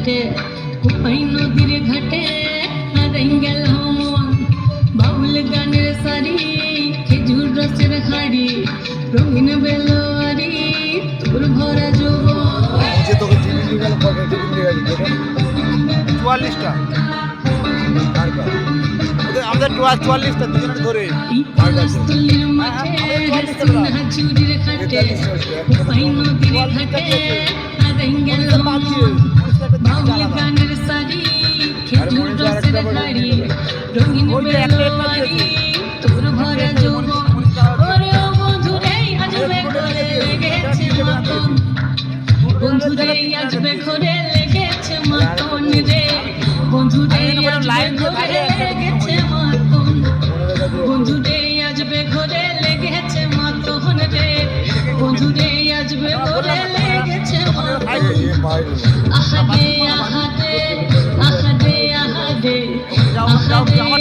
ঘাটে কোথায় নদীর ঘাটে গেলাম বাউল গানের সারি খেজুর রসের হাড়ি রঙিন বেলোয়ারি তোর ভরা যোগ চুয়াল্লিশটা। আমাদের চুয়াল্লিশটা দুজনে ধরে। চুরির ঘাটে হাড়ি রঙিন বেলোয়ারি তোর ভরা যৌবন। ওরে ও বন্ধুরে আজবে করে লেগেছে মাতন লেগেছে মাতন রে। আজবে ঘরে লেগেছে মাতন লেগেছে মাতন রে। বন্ধুরে আজবে ঘরে লেগেছে মাতন আহাদে আমার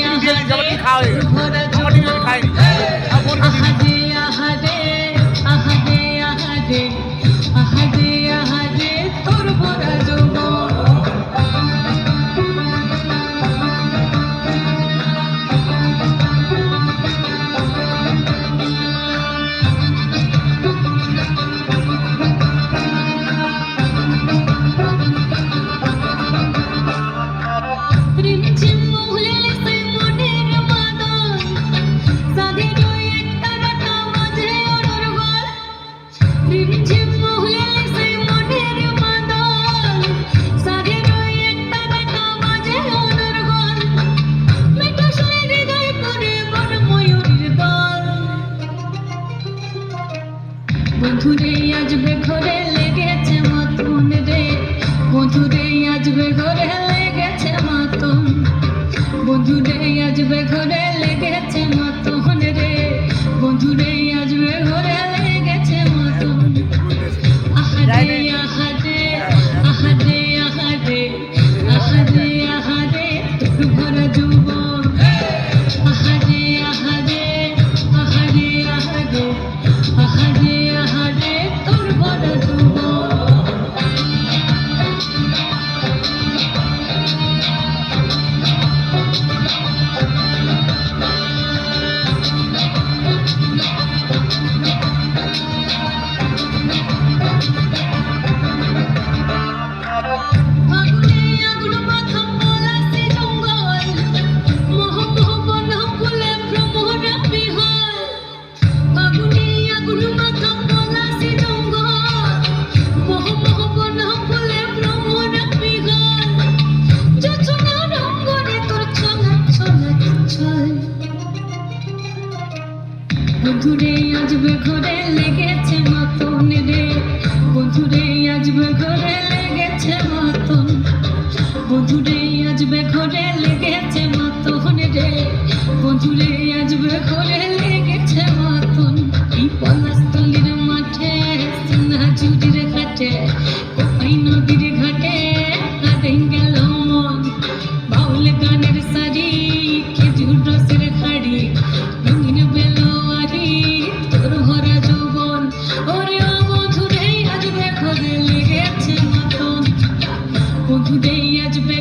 বন্ধুরে আজবে ঘরে লেগেছে মতন বন্ধুরে আজবে ঘরে লেগেছে মতন জুড়ে আজবে করে লেগেছে মাতন। এই পলাশতলির মাঠে সোনা জুড়ির ঘাটে, কোপাই নদীর ঘাটে কাঁদে গেল মন। বাউল গানের সারি, খেজুর রসের খাড়ি রঙিন বেলোয়ারি, তোর ভরা যৌবন। ওরে বধুরেই আজবে করে লেগেছে মাতন। বধুরেই আজবে